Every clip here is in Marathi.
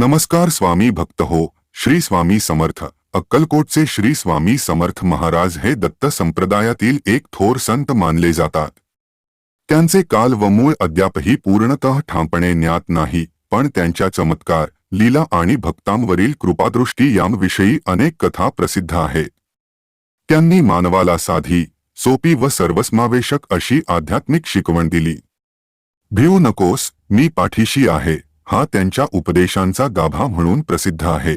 नमस्कार स्वामी भक्त हो श्री स्वामी समर्थ. अक्कलकोटचे श्री स्वामी समर्थ महाराज हे दत्त संप्रदायातील एक थोर संत मानले जातात. त्यांचे काल व मूळ अद्यापही पूर्णतः ठामपणे ज्ञात नाही पण त्यांच्या चमत्कार लीला आणि भक्तांवरील कृपादृष्टी यांविषयी अनेक कथा प्रसिद्ध आहेत त्यांनी मानवाला साधी सोपी व सर्वसमावेशक अशी आध्यात्मिक शिकवण दिली. भिऊ नकोस मी पाठीशी आहे. हा त्यांच्या उपदेशांचा गाभा म्हणून प्रसिद्ध आहे.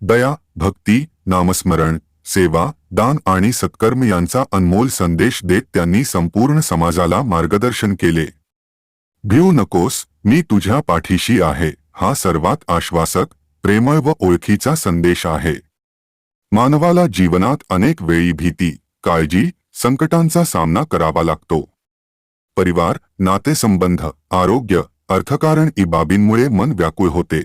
दया भक्ती नामस्मरण सेवा दान आणि सत्कर्म यांचा अनमोल संदेश देत त्यांनी संपूर्ण समाजाला मार्गदर्शन केले. भिऊ नकोस मी तुझ्या पाठीशी आहे हा सर्वात आश्वासक प्रेमळ व ओळखीचा संदेश आहे. मानवाला जीवनात अनेक वेळी भीती काळजी संकटांचा सामना करावा लागतो. परिवार नातेसंबंध आरोग्य अर्थकारण इ बाबींमुळे मन व्याकुळ होते.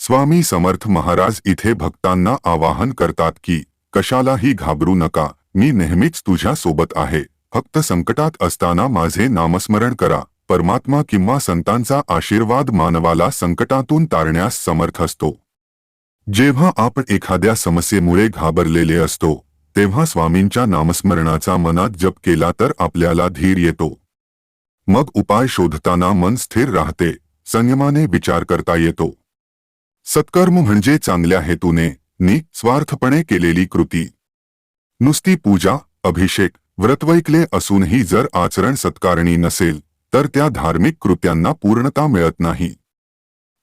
स्वामी समर्थ महाराज इथे भक्तांना आवाहन करतात की कशालाही घाबरू नका मी नेहमीच तुझ्या सोबत आहे फक्त संकटात असताना माझे नामस्मरण करा परमात्मा किंवा संतांचा आशीर्वाद मानवाला संकटातून तारण्यास समर्थ असतो. जेव्हा आपण एखाद्या समस्येमुळे घाबरलेले असतो तेव्हा स्वामींच्या नामस्मरणाचा मनात जप केला तर आपल्याला धीर येतो. मग उपाय शोधताना मन स्थिर राहते संयमाने विचार करता येतो. सत्कर्म म्हणजे चांगल्या हेतूने नि स्वार्थपणे केलेली कृती. नुसती पूजा अभिषेक व्रतवैकले असूनही जर आचरण सत्कारणी नसेल तर त्या धार्मिक कृत्यांना पूर्णता मिळत नाही.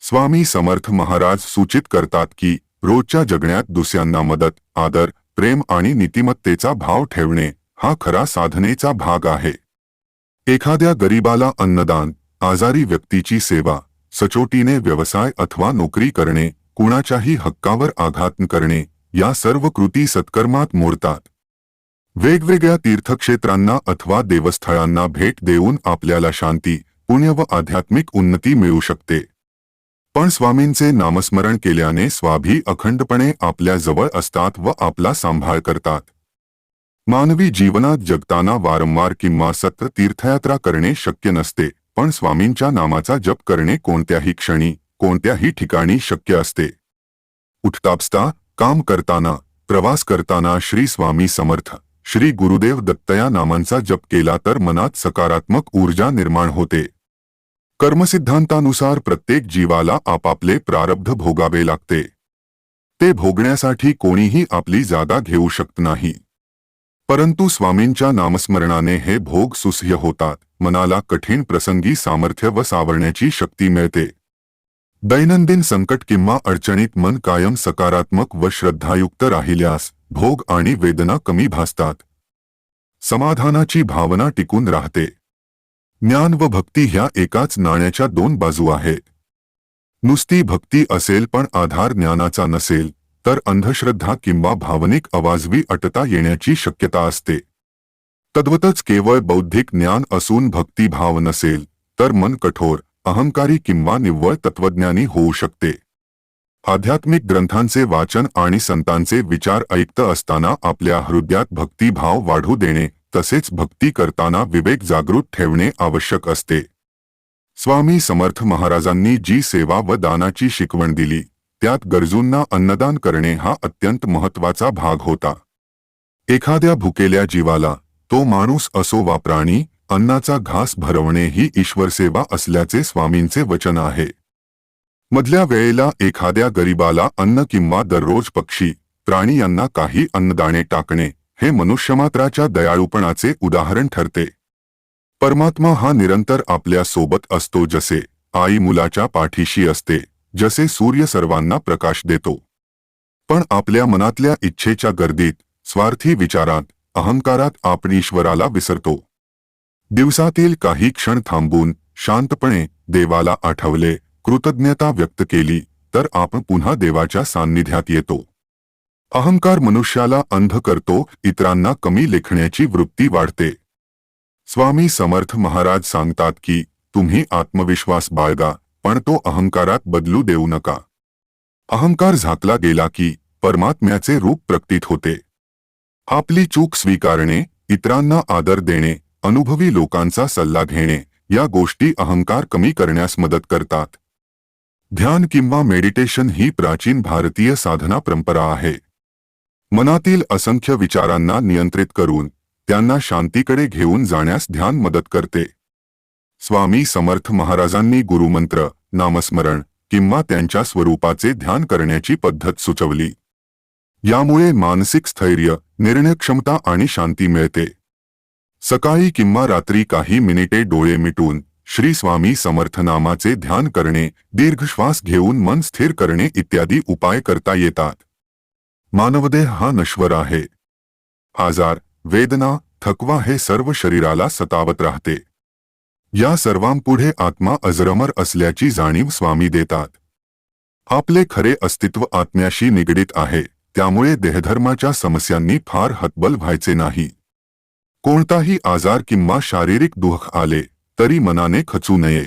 स्वामी समर्थ महाराज सूचित करतात की रोजच्या जगण्यात दुसऱ्यांना मदत आदर प्रेम आणि नीतिमत्तेचा भाव ठेवणे हा खरा साधनेचा भाग आहे. एखाद्या गरीबाला अन्नदान आजारी व्यक्तीची सेवा सचोटीने व्यवसाय अथवा नोकरी करणे कुणाच्याही हक्कावर आघात करणे या सर्व कृती सत्कर्मात मोडतात. वेगवेगळ्या तीर्थक्षेत्रांना अथवा देवस्थळांना भेट देऊन आपल्याला शांती पुण्य व आध्यात्मिक उन्नती मिळू शकते. पण स्वामींचे नामस्मरण केल्याने स्वाभी अखंडपणे आपल्या जवळ असतात व आपला सांभाळ करतात. मानवी जीवनात जगताना वारंवार किंवा सत्र तीर्थयात्रा करणे शक्य नसते, पण स्वामींच्या नामाचा जप करणे कोणत्याही क्षणी, कोणत्याही ठिकाणी शक्य असते. उठतापस्ता काम करताना, प्रवास करताना श्री स्वामी समर्थ, श्री गुरुदेव दत्त या नामांचा जप केला तर मनात सकारात्मक ऊर्जा निर्माण होते. कर्मसिद्धांतानुसार प्रत्येक जीवाला आपापले प्रारब्ध भोगावे लागते. ते भोगण्यासाठी कोणीही आपली जागा घेऊ शकत नाही. परंतु स्वामींच्या नामस्मरणाने हे भोग सुसह्य होतात. मनाला कठीण प्रसंगी सामर्थ्य व सावरण्याची शक्ती मिळते. दैनंदिन संकट किंवा अडचणीत मन कायम सकारात्मक व श्रद्धायुक्त राहिल्यास भोग आणि वेदना कमी भासतात. समाधानाची भावना टिकून राहते. ज्ञान व भक्ती ह्या एकाच नाण्याच्या दोन बाजू आहेत. नुसती भक्ती असेल पण आधार ज्ञानाचा नसेल तर अंधश्रद्धा किंवा भावनिक अवाजवी अटता येण्याची शक्यता असते. तद्वतच केवळ बौद्धिक ज्ञान असून भक्तिभाव नसेल तर मन कठोर अहंकारी किंवा निव्वळ तत्वज्ञानी होऊ शकते. आध्यात्मिक ग्रंथांचे वाचन आणि संतांचे विचार ऐकत असताना आपल्या हृदयात भक्तिभाव वाढू देणे तसेच भक्ती करताना विवेक जागृत ठेवणे आवश्यक असते. स्वामी समर्थ महाराजांनी जी सेवा व दानाची शिकवण दिली त्यात गरजूंना अन्नदान करणे हा अत्यंत महत्त्वाचा भाग होता. एखाद्या भुकेल्या जीवाला तो माणूस असो वा प्राणी अन्नाचा घास भरवणे ही ईश्वरसेवा असल्याचे स्वामींचे वचन आहे. मधल्या वेळेला एखाद्या गरीबाला अन्न किंवा दररोज पक्षी प्राणी यांना काही अन्नदाणे टाकणे हे मनुष्यमात्राच्या दयाळूपणाचे उदाहरण ठरते. परमात्मा हा निरंतर आपल्यासोबत असतो जसे आई मुलाच्या पाठीशी असते जसे सूर्य सर्वांना प्रकाश देतो. पण आपल्या मनातल्या इच्छेच्या गर्दीत स्वार्थी विचारात अहंकारात आपण ईश्वराला विसरतो. दिवसातील काही क्षण थांबून शांतपणे देवाला आठवले कृतज्ञता व्यक्त केली तर आपण पुन्हा देवाच्या सान्निध्यात येतो. अहंकार मनुष्याला अंध करतो इतरांना कमी लेखण्याची वृत्ती वाढते. स्वामी समर्थ महाराज सांगतात की तुम्ही आत्मविश्वास बाळगा पण तो अहंकारात बदलू देऊ नका. अहंकार झाकला गेला की परमात्म्याचे रूप प्रकटित होते. आपली चूक स्वीकारणे इतरांना आदर देणे अनुभवी लोकांचा सल्ला घेणे या गोष्टी अहंकार कमी करण्यास मदत करतात. ध्यान किंवा मेडिटेशन ही प्राचीन भारतीय साधना परंपरा आहे. मनातील असंख्य विचारांना नियंत्रित करून त्यांना शांतीकडे घेऊन जाण्यास ध्यान मदत करते. स्वामी समर्थ महाराजांनी गुरुमंत्र नामस्मरण किंवा त्यांच्या स्वरूपाचे ध्यान करण्याची पद्धत सुचवली. यामुळे मानसिक स्थैर्य निर्णयक्षमता आणि शांती मिळते. सकाळी किंवा रात्री काही मिनिटे डोळे मिटून श्री स्वामी समर्थनामाचे ध्यान करणे दीर्घ श्वास घेऊन मन स्थिर करणे इत्यादी उपाय करता येतात. मानवदेह हा नश्वर आहे. आजार वेदना थकवा हे सर्व शरीराला सतावत राहते. या सर्वांपुढे आत्मा अजरमर असल्याची जाणीव स्वामी देतात. आपले खरे अस्तित्व आत्म्याशी निगडीत आहे त्यामुळे देहधर्माच्या समस्यांनी फार हतबल व्हायचे नाही. कोणताही आजार किंवा शारीरिक दुःख आले तरी मनाने खचू नये.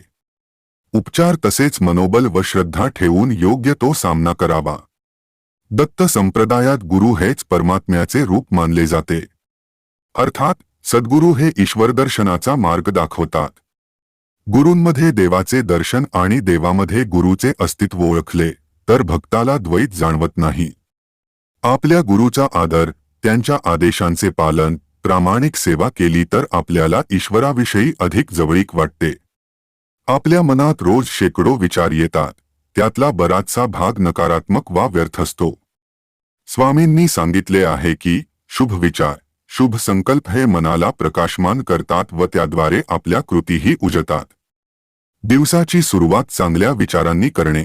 उपचार तसेच मनोबल व श्रद्धा ठेवून योग्य तो सामना करावा. दत्त संप्रदायात गुरु हेच परमात्म्याचे रूप मानले जाते. अर्थात सद्गुरू हे ईश्वरदर्शनाचा मार्ग दाखवतात. गुरूंमध्ये देवाचे दर्शन आणि देवामध्ये गुरुचे अस्तित्व ओळखले तर भक्ताला द्वैत जाणवत नाही. आपल्या गुरुचा आदर त्यांच्या आदेशांचे पालन प्रामाणिक सेवा केली तर आपल्याला ईश्वराविषयी अधिक जवळीक वाटते. आपल्या मनात रोज शेकडो विचार येतात त्यातला बराचसा भाग नकारात्मक वा व्यर्थ असतो. स्वामींनी सांगितले आहे की शुभ विचार शुभ संकल्प हे मनाला प्रकाशमान करतात व त्याद्वारे आपल्या कृतीही उजतात दिवसाची सुरुवात चांगल्या विचारांनी करणे.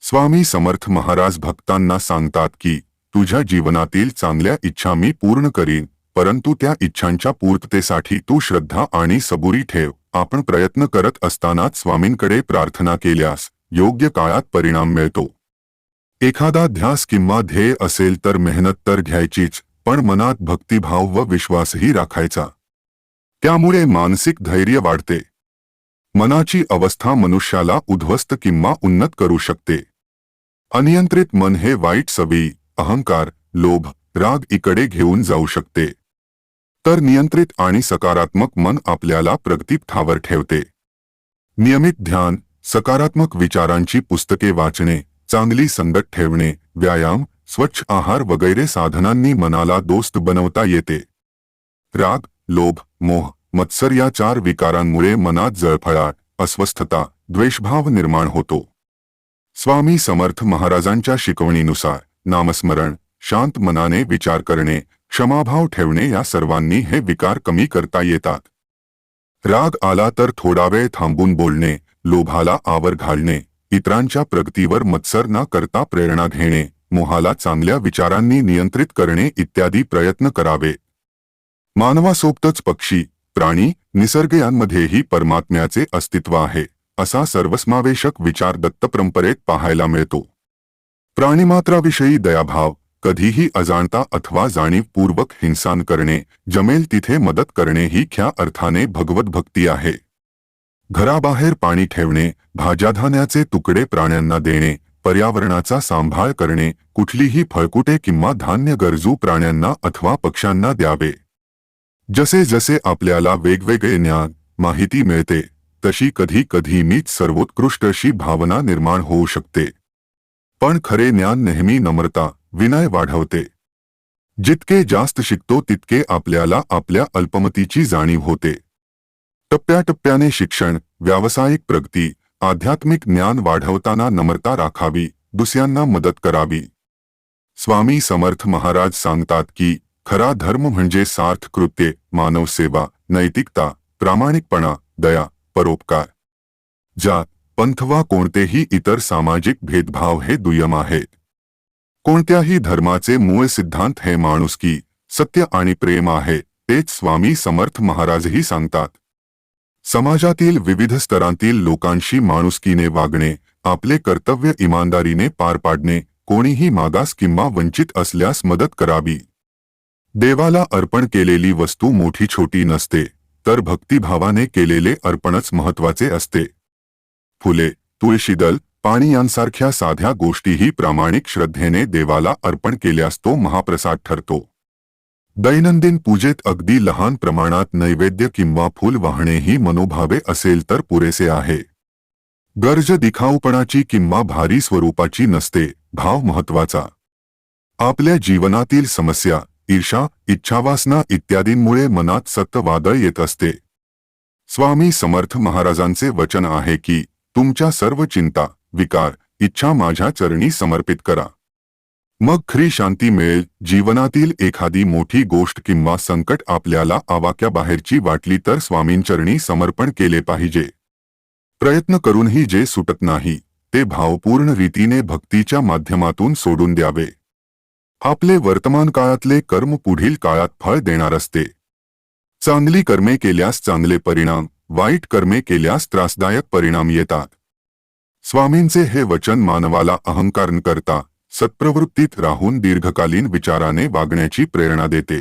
स्वामी समर्थ महाराज भक्तांना सांगतात की तुझ्या जीवनातील चांगल्या इच्छा मी पूर्ण करीन परंतु त्या इच्छांच्या पूर्ततेसाठी तू श्रद्धा आणि सबुरी ठेव. आपण प्रयत्न करत असतानाच स्वामींकडे प्रार्थना केल्यास योग्य काळात परिणाम मिळतो. एखादा ध्यास किंवा ध्येय असेल तर मेहनत तर घ्यायचीच पण मनात भक्तिभाव व विश्वासही राखायचा. त्यामुळे मानसिक धैर्य वाढते. मनाची अवस्था मनुष्याला उद्ध्वस्त किंवा उन्नत करू शकते. अनियंत्रित मन हे वाईट सवयी अहंकार लोभ राग इकडे घेऊन जाऊ शकते. तर नियंत्रित आणि सकारात्मक मन आपल्याला प्रगतीपथावर ठेवते. नियमित ध्यान सकारात्मक विचारांची पुस्तके वाचणे चांगली संगत ठेवणे व्यायाम स्वच्छ आहार वगैरे साधनांनी मनाला दोस्त बनवता येते. राग लोभ मोह मत्सर या चार विकारांमुळे मनात जळफळाट अस्वस्थता द्वेषभाव निर्माण होतो. स्वामी समर्थ महाराजांच्या शिकवणीनुसार नामस्मरण शांत मनाने विचार करणे क्षमाभाव ठेवणे या सर्वांनी हे विकार कमी करता येतात. राग आला तर थोडा वेळ थांबून बोलणे लोभाला आवर घालणे इतरांच्या प्रगतीवर मत्सर न करता प्रेरणा घेणे मोहाला चांगल्या विचारांनी नियंत्रित करणे इत्यादी प्रयत्न करावे. मानवासोबतच पक्षी प्राणी निसर्ग यांमध्येही परमात्म्याचे अस्तित्व आहे, असा सर्वसमावेशक विचार दत्त परंपरेत पाहायला मिळतो. प्राणीमात्राविषयी दयाभाव, कधीही अजाणता अथवा जाणीवपूर्वक हिंसान करणे, जमेल तिथे मदत करणे ही ख्या अर्थाने भगवत भक्ती आहे. घराबाहेर पाणी ठेवणे, भाज्याधान्याचे तुकडे प्राण्यांना देणे, पर्यावरणाचा सांभाळ करणे, कुठलीही फळकुटे किंवा धान्य गरजू प्राण्यांना अथवा पक्ष्यांना द्यावे. जसे जसे आपल्याला वेगवेगळे ज्ञान, माहिती मिळते, तशी कधी कधी मीच सर्वोत्कृष्ट अशी भावना निर्माण होऊ शकते. पण खरे ज्ञान नेहमी नम्रता, विनय वाढवते. जितके जास्त शिकतो तितके आपल्याला आपल्या अल्पमतीची जाणीव होते. टप्प्याटप्प्याने शिक्षण, व्यावसायिक प्रगती, आध्यात्मिक ज्ञान वाढवताना नम्रता राखावी, दुसऱ्यांना मदत करावी. स्वामी समर्थ महाराज सांगतात की खरा धर्म म्हणजे सार्थ कृत्ये मानवसेवा नैतिकता प्रामाणिकपणा दया परोपकार. जात पंथ वा कोणतेही इतर सामाजिक भेदभाव हे दुय्यम आहेत. कोणत्याही धर्माचे मूळ सिद्धांत हे माणुसकी सत्य आणि प्रेम आहे तेच स्वामी समर्थ महाराजही सांगतात. समाजातील विविध स्तरांतील लोकांशी माणुसकीने वागणे आपले कर्तव्य इमानदारीने पार पाडणे कोणीही मागास किंवा वंचित असल्यास मदत करावी. देवाला अर्पण केलेली वस्तू मोठी छोटी नसते तर भक्तिभावाने केलेले अर्पणच महत्त्वाचे असते. फुले तुळशीदल पाणी यांसारख्या साध्या गोष्टीही प्रामाणिक श्रद्धेने देवाला अर्पण केल्यास तो महाप्रसाद ठरतो. दैनंदिन पूजेत अगदी लहान प्रमाणात नैवेद्य किंवा फूल वाहणेही मनोभावे असेल तर पुरेसे आहे. गर्ज दिखाऊपणाची किंवा भारी स्वरूपाची नसते भाव महत्त्वाचा आपल्या जीवनातील समस्या ईर्षा इच्छावासना इत्यादींमुळे मनात सत्त वादळ येत असते. स्वामी समर्थ महाराजांचे वचन आहे की तुमच्या सर्व चिंता विकार इच्छा माझ्या चरणी समर्पित करा. मग खरी शांती मिळेल जीवनातील एखादी मोठी गोष्ट किंवा संकट आपल्याला आवाक्याबाहेरची वाटली तर स्वामींचरणी समर्पण केले पाहिजे. प्रयत्न करूनही जे सुटत नाही ते भावपूर्ण रीतीने भक्तीच्या माध्यमातून सोडून द्यावे. आपले वर्तमान काळातले कर्म पुढील काळात फळ देणार असते. चांगली कर्मे केल्यास चांगले परिणाम वाईट कर्मे केल्यास त्रासदायक परिणाम येतात. स्वामींचे हे वचन मानवाला अहंकार न करता सत्प्रवृत्तीत राहून दीर्घकालीन विचाराने वागण्याची प्रेरणा देते.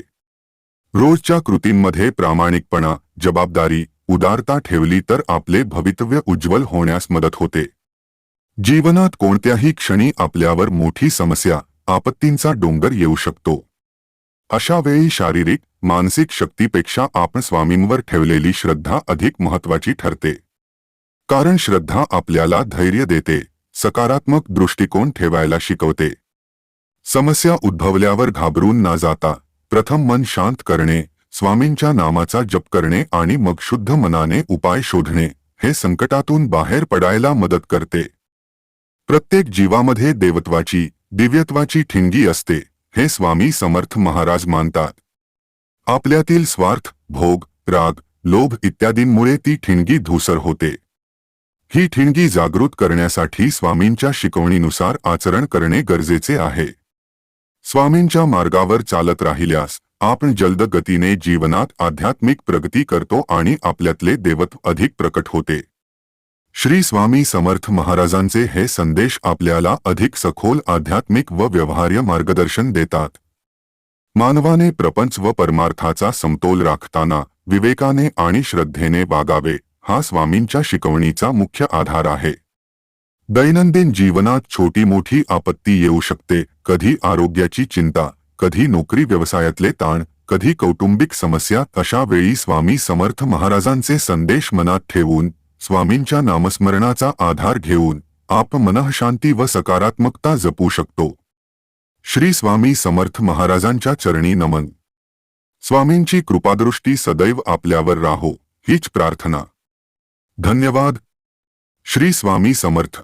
रोजच्या कृतींमध्ये प्रामाणिकपणा जबाबदारी उदारता ठेवली तर आपले भवितव्य उज्ज्वल होण्यास मदत होते. जीवनात कोणत्याही क्षणी आपल्यावर मोठी समस्या आपत्तींचा डोंगर येऊ शकतो. अशा वेळी शारीरिक मानसिक शक्तीपेक्षा आपण स्वामींवर ठेवलेली श्रद्धा अधिक महत्वाची ठरते. कारण श्रद्धा आपल्याला धैर्य देते सकारात्मक दृष्टिकोन ठेवायला शिकवते. समस्या उद्भवल्यावर घाबरून न जाता प्रथम मन शांत करणे स्वामींच्या नामाचा जप करणे आणि मग शुद्ध मनाने उपाय शोधणे हे संकटातून बाहेर पडायला मदत करते. प्रत्येक जीवामध्ये देवत्वाची दिव्यत्वाची ठिणगी असते हे स्वामी समर्थ महाराज मानतात. आपल्यातील स्वार्थ भोग राग लोभ इत्यादींमुळे ती ठिणगी धूसर होते. ही ठिणगी जागृत करण्यासाठी स्वामींच्या शिकवणीनुसार आचरण करणे गरजेचे आहे. स्वामींच्या मार्गावर चालत राहिल्यास आपण जलद गतीने जीवनात आध्यात्मिक प्रगती करतो आणि आपल्यातले देवत्व अधिक प्रकट होते. श्री स्वामी समर्थ महाराजांचे हे संदेश आपल्याला अधिक सखोल आध्यात्मिक व व्यवहार्य मार्गदर्शन देतात. मानवाने प्रपंच व परमार्थाचा समतोल राखताना विवेकाने आणि श्रद्धेने वागावे हा स्वामींच्या शिकवणीचा मुख्य आधार आहे. दैनंदिन जीवनात छोटी मोठी आपत्ती येऊ शकते कधी आरोग्याची चिंता कधी नोकरी व्यवसायातले ताण कधी कौटुंबिक समस्या अशा वेळी स्वामी समर्थ महाराजांचे संदेश मनात ठेवून स्वामींच्या नामस्मरणाचा आधार घेऊन आप मनःशांती व सकारात्मकता जपू शकतो. श्री स्वामी समर्थ महाराजांच्या चरणी नमन. स्वामींची कृपादृष्टी सदैव आपल्यावर राहो हीच प्रार्थना. धन्यवाद. श्री स्वामी समर्थ.